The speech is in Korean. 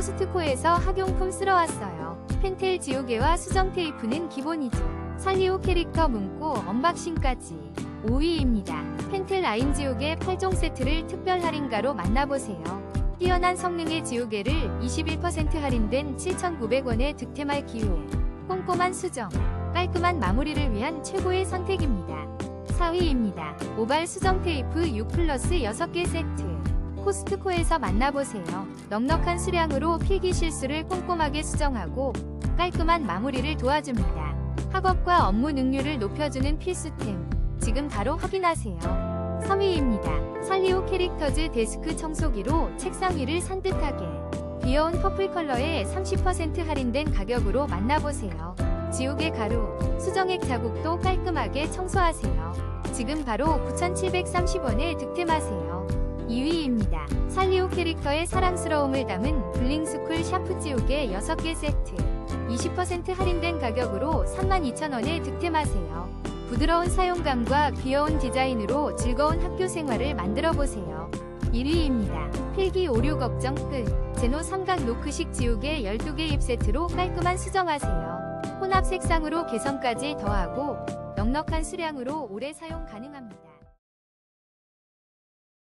코스트코에서 학용품 쓸어왔어요. 펜텔 지우개와 수정 테이프는 기본이죠. 살리오 캐릭터 문구 언박싱까지 5위입니다. 펜텔 라인 지우개 8종 세트를 특별 할인가로 만나보세요. 뛰어난 성능의 지우개를 21% 할인된 7,900원에 득템할 기회. 꼼꼼한 수정, 깔끔한 마무리를 위한 최고의 선택입니다. 4위입니다. 모발 수정 테이프 6 플러스 6개 세트. 코스트코에서 만나보세요. 넉넉한 수량으로 필기 실수를 꼼꼼하게 수정하고 깔끔한 마무리를 도와줍니다. 학업과 업무 능률을 높여주는 필수템. 지금 바로 확인하세요. 3위입니다. 살리오 캐릭터즈 데스크 청소기로 책상 위를 산뜻하게. 귀여운 퍼플 컬러에 30% 할인된 가격으로 만나보세요. 지우개 가루, 수정액 자국도 깔끔하게 청소하세요. 지금 바로 9,730원에 득템하세요. 2위입니다. 살리오 캐릭터의 사랑스러움을 담은 블링스쿨 샤프 지우개 6개 세트. 20% 할인된 가격으로 32,000원에 득템하세요. 부드러운 사용감과 귀여운 디자인으로 즐거운 학교 생활을 만들어 보세요. 1위입니다. 필기 오류 걱정 끝. 제노 삼각 노크식 지우개 12개 입 세트로 깔끔한 수정하세요. 혼합 색상으로 개성까지 더하고 넉넉한 수량으로 오래 사용 가능합니다.